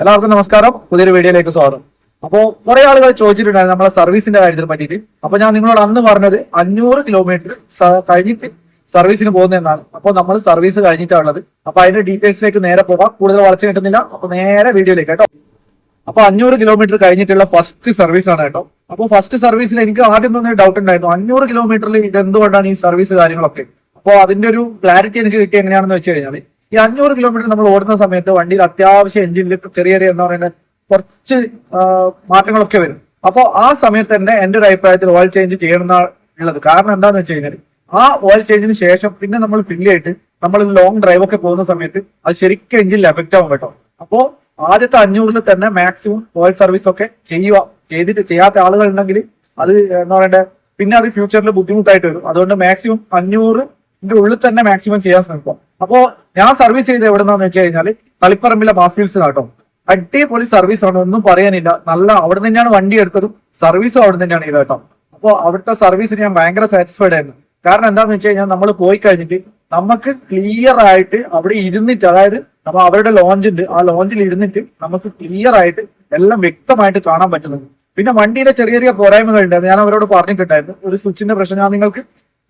എല്ലാവർക്കും നമസ്കാരം. പുതിയൊരു വീഡിയോയിലേക്ക് സ്വാഗതം. അപ്പോ കുറെ ആളുകൾ ചോദിച്ചിട്ടുണ്ടായിരുന്നു നമ്മളെ സർവീസിന്റെ കാര്യത്തിൽ പറ്റിയിട്ട്. അപ്പൊ ഞാൻ നിങ്ങളോട് അന്ന് പറഞ്ഞത് അഞ്ഞൂറ് കിലോമീറ്റർ കഴിഞ്ഞിട്ട് സർവീസിന് പോകുന്നതെന്നാണ് അപ്പൊ നമ്മൾ സർവീസ് കഴിഞ്ഞിട്ടാണുള്ളത് അപ്പൊ അതിന്റെ ഡീറ്റെയിൽസിലേക്ക് നേരെ പോകാം. കൂടുതൽ വളർച്ച കിട്ടുന്നില്ല. അപ്പൊ നേരെ വീഡിയോയിലേക്ക് കേട്ടോ. അപ്പൊ അഞ്ഞൂറ് കിലോമീറ്റർ കഴിഞ്ഞിട്ടുള്ള ഫസ്റ്റ് സർവീസ് ആണ് കേട്ടോ. അപ്പൊ ഫസ്റ്റ് സർവീസിൽ എനിക്ക് ആദ്യം തന്നെ ഡൗട്ട് ഉണ്ടായിരുന്നു. അഞ്ഞൂറ് കിലോമീറ്ററിൽ ഇത് എന്തുകൊണ്ടാണ് ഈ സർവീസ് കാര്യങ്ങളൊക്കെ? അപ്പോൾ അതിന്റെ ഒരു ക്ലാരിറ്റി എനിക്ക് കിട്ടി എങ്ങനെയാണെന്ന് വെച്ച് കഴിഞ്ഞാൽ ഈ അഞ്ഞൂറ് കിലോമീറ്റർ നമ്മൾ ഓടുന്ന സമയത്ത് വണ്ടിയിൽ അത്യാവശ്യം എഞ്ചിനിൽ ചെറിയ ചെറിയ എന്താ പറയുന്നത് കുറച്ച് മാറ്റങ്ങളൊക്കെ വരും. അപ്പോൾ ആ സമയത്ത് തന്നെ എന്റെ ഒരു അഭിപ്രായത്തിൽ ഓയിൽ ചേഞ്ച് ചെയ്യണം ഉള്ളത്. കാരണം എന്താന്ന് വെച്ച് കഴിഞ്ഞാൽ ആ ഓയിൽ ചേഞ്ചിന് ശേഷം പിന്നെ നമ്മൾ ചെയ്തിട്ട് നമ്മൾ ലോങ് ഡ്രൈവ് ഒക്കെ പോകുന്ന സമയത്ത് അത് ശരിക്കും എഞ്ചിനിൽ എഫക്റ്റ് ആവും കേട്ടോ. അപ്പോ ആദ്യത്തെ അഞ്ഞൂറിൽ തന്നെ മാക്സിമം ഓയിൽ സർവീസ് ഒക്കെ ചെയ്യുക. ചെയ്തിട്ട് ചെയ്യാത്ത ആളുകൾ ഉണ്ടെങ്കിൽ അത് എന്താ പറയണ്ടേ പിന്നെ അത് ഫ്യൂച്ചറിൽ ബുദ്ധിമുട്ടായിട്ട് വരും. അതുകൊണ്ട് മാക്സിമം അഞ്ഞൂറിന്റെ ഉള്ളിൽ തന്നെ മാക്സിമം ചെയ്യാൻ ശ്രമിക്കും. അപ്പോ ഞാൻ സർവീസ് ചെയ്ത് എവിടെന്നാന്ന് വെച്ച് കഴിഞ്ഞാൽ തളിപ്പറമ്പിലെ ബാസ്ഫീൽസ് കേട്ടോ അടിപൊളി സർവീസ് ആണ് ഒന്നും പറയാനില്ല. നല്ല അവിടെ തന്നെയാണ് വണ്ടി എടുത്തതും സർവീസും അവിടെ തന്നെയാണ് ഇത് കേട്ടോ അപ്പോ അവിടുത്തെ സർവീസിന് ഞാൻ ഭയങ്കര സാറ്റിസ്ഫൈഡ് ആയിരുന്നു. കാരണം എന്താന്ന് വെച്ച് കഴിഞ്ഞാൽ നമ്മൾ പോയി കഴിഞ്ഞിട്ട് നമുക്ക് ക്ലിയർ ആയിട്ട് അവിടെ ഇരുന്നിട്ട് അതായത് നമ്മൾ അവരുടെ ലോഞ്ച് ഉണ്ട്. ആ ലോഞ്ചിൽ ഇരുന്നിട്ട് നമുക്ക് ക്ലിയർ ആയിട്ട് എല്ലാം വ്യക്തമായിട്ട് കാണാൻ പറ്റുന്നുണ്ട്. പിന്നെ വണ്ടിയുടെ ചെറിയ ചെറിയ പോരായ്മകളുണ്ട് ഉണ്ടായിരുന്നു. ഞാൻ അവരോട് പറഞ്ഞിട്ടുണ്ടായിരുന്നു. ഒരു സ്വിച്ചിന്റെ പ്രശ്നം ഞാൻ നിങ്ങൾക്ക്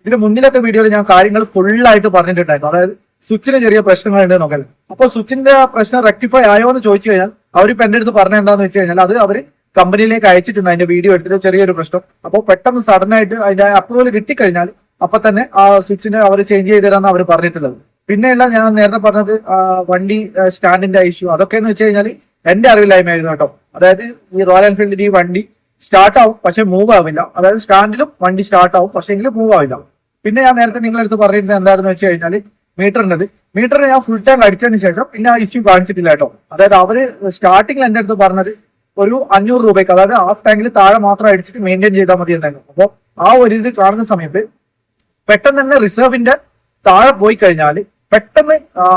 ഇതിന്റെ മുന്നിലത്തെ വീഡിയോയിൽ ഞാൻ കാര്യങ്ങൾ ഫുൾ ആയിട്ട് പറഞ്ഞിട്ടുണ്ടായിരുന്നു. അതായത് സ്വിച്ചിന് ചെറിയ പ്രശ്നങ്ങളുണ്ട് നോക്കൽ അപ്പോൾ സ്വിച്ചിന്റെ പ്രശ്നം റെക്ടിഫൈ ആയോ എന്ന് ചോദിച്ചു കഴിഞ്ഞാൽ അവരിപ്പോ എന്റെ അടുത്ത് പറഞ്ഞ എന്താന്ന് വെച്ച് കഴിഞ്ഞാൽ അത് അവർ കമ്പനിയിലേക്ക് അയച്ചിട്ടുണ്ട് അതിന്റെ വീഡിയോ എടുത്തിട്ട് ചെറിയൊരു പ്രശ്നം. അപ്പോൾ പെട്ടെന്ന് സഡൻ ആയിട്ട് അതിന്റെ അപ്രൂവൽ കിട്ടിക്കഴിഞ്ഞാൽ അപ്പൊ തന്നെ ആ സ്വിച്ചിന് അവർ ചേഞ്ച് ചെയ്ത് തരാമെന്ന് അവർ പറഞ്ഞിട്ടുള്ളത്. പിന്നെയുള്ള ഞാൻ നേരത്തെ പറഞ്ഞത് വണ്ടി സ്റ്റാൻഡിന്റെ ഇഷ്യൂ അതൊക്കെ എന്ന് വെച്ച് കഴിഞ്ഞാൽ എന്റെ അറിവില്ലായ്മയായിരുന്നു കേട്ടോ. അതായത് ഈ റോയൽ എൻഫീൽഡിന്റെ ഈ വണ്ടി സ്റ്റാർട്ട് ആവും പക്ഷെ മൂവ് ആവില്ല. അതായത് സ്റ്റാൻഡിലും വണ്ടി സ്റ്റാർട്ട് ആവും എങ്കിലും മൂവ് ആവില്ല. പിന്നെ ഞാൻ നേരത്തെ നിങ്ങളെടുത്ത് പറഞ്ഞിരുന്നത് എന്താണെന്ന് വെച്ച് കഴിഞ്ഞാൽ മീറ്ററിന്റെത്. മീറ്ററിന് ഞാൻ ഫുൾ ടൈം അടിച്ചതിന് ശേഷം പിന്നെ ആ ഇഷ്യൂ കാണിച്ചിട്ടില്ല കേട്ടോ. അതായത് അവർ സ്റ്റാർട്ടിങ്ങിൽ എന്റെ അടുത്ത് പറഞ്ഞത് ഒരു അഞ്ഞൂറ് രൂപയ്ക്ക് അതായത് ഹാഫ് ടാങ്കിൽ താഴെ മാത്രം അടിച്ചിട്ട് മെയിന്റെയിൻ ചെയ്താൽ മതി എന്നായിരുന്നു. അപ്പോൾ ആ ഒരു ഇത് കാണുന്ന സമയത്ത് പെട്ടെന്ന് തന്നെ റിസർവിന്റെ താഴെ പോയി കഴിഞ്ഞാൽ പെട്ടെന്ന് ആ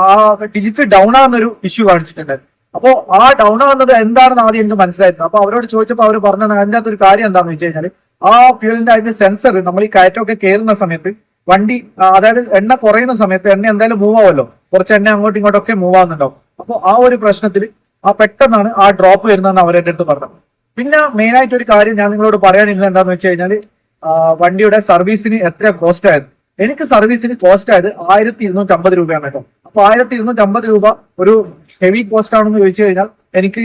ഡിജിറ്റ് ഡൗൺ ആകുന്ന ഒരു ഇഷ്യൂ കാണിച്ചിട്ടുണ്ടായിരുന്നു. അപ്പോ ആ ഡൗൺ ആവുന്നത് എന്താണെന്ന് ആദ്യം എനിക്ക് മനസ്സിലായിരുന്നു അപ്പൊ അവരോട് ചോദിച്ചപ്പോൾ അവർ പറഞ്ഞത് അകത്ത് ഒരു കാര്യം എന്താണെന്ന് വെച്ച് കഴിഞ്ഞാൽ ആ ഫ്യൂലിന്റെ അതിന്റെ സെൻസർ നമ്മൾ ഈ കയറ്റമൊക്കെ കയറുന്ന സമയത്ത് വണ്ടി അതായത് എണ്ണ കുറയുന്ന സമയത്ത് എണ്ണ എന്തായാലും മൂവ് ആവുമല്ലോ. കുറച്ച് എണ്ണ അങ്ങോട്ടും ഇങ്ങോട്ടും ഒക്കെ മൂവ് ആവുന്നുണ്ടാവും. അപ്പോൾ ആ ഒരു പ്രശ്നത്തിൽ ആ പെട്ടെന്നാണ് ആ ഡ്രോപ്പ് വരുന്നതെന്ന് അവരെന്റെ അടുത്ത് പറഞ്ഞത്. പിന്നെ മെയിൻ ആയിട്ട് ഒരു കാര്യം ഞാൻ നിങ്ങളോട് പറയാനിരുന്നത് എന്താണെന്ന് വെച്ച് കഴിഞ്ഞാൽ വണ്ടിയുടെ സർവീസിന് എത്ര കോസ്റ്റ് ആയത് എനിക്ക് സർവീസിന് കോസ്റ്റ് ആയത് ആയിരത്തി ഇരുന്നൂറ്റി അമ്പത് രൂപയാണ് കേട്ടോ. അപ്പൊ ആയിരത്തി ഇരുന്നൂറ്റി അമ്പത് രൂപ ഒരു ഹെവി കോസ്റ്റ് ആണെന്ന് ചോദിച്ചു കഴിഞ്ഞാൽ എനിക്ക്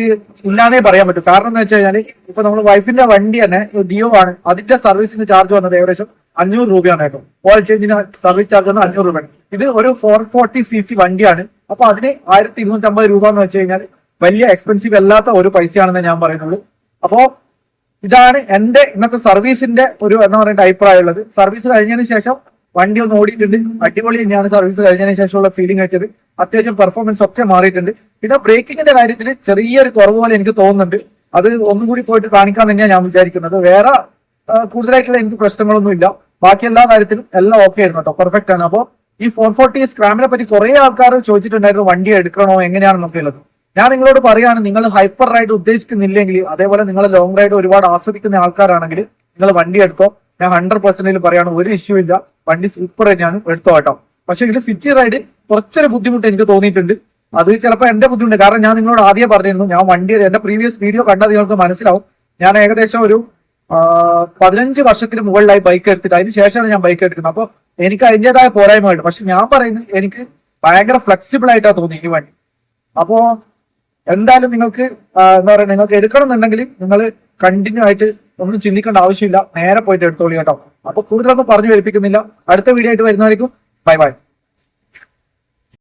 ഇല്ലാതെ പറയാൻ പറ്റും. കാരണം എന്ന് വെച്ച് കഴിഞ്ഞാൽ ഇപ്പൊ നമ്മൾ വൈഫിന്റെ വണ്ടി തന്നെ ഡിയോ ആണ്. അതിന്റെ സർവീസിന് ചാർജ് വന്നത് ഏകദേശം അഞ്ഞൂറ് രൂപയാണ് കേട്ടോ. ഓയിൽ ചേഞ്ചിന് സർവീസ് ചാർജ് വന്നത് അഞ്ഞൂറ് രൂപയാണ്. ഇത് ഒരു ഫോർ ഫോർട്ടി സി സി വണ്ടിയാണ്. അപ്പൊ അതിന് ആയിരത്തി ഇരുന്നൂറ്റി അമ്പത് രൂപ എന്ന് വെച്ച് കഴിഞ്ഞാൽ വലിയ എക്സ്പെൻസീവ് അല്ലാത്ത ഒരു പൈസയാണെന്ന് ഞാൻ പറയുന്നത് അപ്പോ ഇതാണ് എന്റെ ഇന്നത്തെ സർവീസിന്റെ ഒരു എന്താ പറയുക അഭിപ്രായം ഉള്ളത്. സർവീസ് കഴിഞ്ഞതിന് ശേഷം വണ്ടി ഒന്ന് ഓടിയിട്ടുണ്ട്. അടിപൊളി തന്നെയാണ് സർവീസ് കഴിഞ്ഞതിന് ശേഷമുള്ള ഫീലിംഗ് ആയിട്ടത്. അത്യാവശ്യം പെർഫോമൻസ് ഒക്കെ മാറിയിട്ടുണ്ട്. പിന്നെ ബ്രേക്കിങ്ങിന്റെ കാര്യത്തിൽ ചെറിയൊരു കുറവ് പോലെ എനിക്ക് തോന്നുന്നുണ്ട്. അത് ഒന്നും കൂടി പോയിട്ട് കാണിക്കാൻ തന്നെയാണ് ഞാൻ വിചാരിക്കുന്നത്. വേറെ കൂടുതലായിട്ടുള്ള എനിക്ക് പ്രശ്നങ്ങളൊന്നും ഇല്ല. ബാക്കി എല്ലാ കാര്യത്തിലും എല്ലാം ഓക്കെ ആയിരുന്നു കേട്ടോ പെർഫെക്റ്റ് ആണ്. അപ്പോൾ ഈ ഫോർ ഫോർട്ടി സ്ക്രാമിനെ പറ്റി കുറെ ആൾക്കാർ ചോദിച്ചിട്ടുണ്ടായിരുന്നു വണ്ടി എടുക്കണോ എങ്ങനെയാണെന്നൊക്കെ ഉള്ളത് ഞാൻ നിങ്ങളോട് പറയാണ് നിങ്ങൾ ഹൈപ്പർ റൈഡ് ഉദ്ദേശിക്കുന്നില്ലെങ്കിൽ അതേപോലെ നിങ്ങൾ ലോങ് റൈഡ് ഒരുപാട് ആസ്വദിക്കുന്ന ആൾക്കാരാണെങ്കിൽ നിങ്ങൾ വണ്ടി എടുത്തോ. ഞാൻ ഹൺഡ്രഡ് പെർസെന്റേജ് പറയാണ് ഒരു ഇഷ്യൂ ഇല്ല. വണ്ടി സൂപ്പർ തന്നെയാണ്. എടുത്തോട്ടോ പക്ഷെ ഇതിൽ സിറ്റി റൈഡ് കുറച്ചൊരു ബുദ്ധിമുട്ട് എനിക്ക് തോന്നിയിട്ടുണ്ട്. അത് ചിലപ്പോൾ എന്റെ ബുദ്ധിമുട്ട്. കാരണം ഞാൻ നിങ്ങളോട് ആദ്യം പറഞ്ഞിരുന്നു ഞാൻ വണ്ടി എന്റെ പ്രീവിയസ് വീഡിയോ കണ്ടാൽ നിങ്ങൾക്ക് മനസ്സിലാവും. ഞാൻ ഏകദേശം ഒരു പതിനഞ്ച് വർഷത്തിന് മുകളിലായി ബൈക്ക് എടുത്തിട്ട് അതിന് ശേഷമാണ് ഞാൻ ബൈക്ക് എടുക്കുന്നത്. അപ്പോൾ എനിക്ക് അതിന്റെതായ പോരായ്മയുണ്ട്. പക്ഷെ ഞാൻ പറയുന്നത് എനിക്ക് ഭയങ്കര ഫ്ലെക്സിബിൾ ആയിട്ടാണ് തോന്നി ഈ വണ്ടി. അപ്പോ എന്തായാലും നിങ്ങൾക്ക് എന്താ പറയുക നിങ്ങൾക്ക് എടുക്കണം എന്നുണ്ടെങ്കിൽ നിങ്ങൾ കണ്ടിന്യൂ ആയിട്ട് ഒന്നും ചിന്തിക്കേണ്ട ആവശ്യമില്ല. നേരെ പോയിട്ട് എടുത്തോളി കേട്ടോ. അപ്പൊ കൂടുതലൊന്നും പറഞ്ഞു വരിപ്പിക്കുന്നില്ല അടുത്ത വീഡിയോ ആയിട്ട് വരുന്നതായിരിക്കും. Bye bye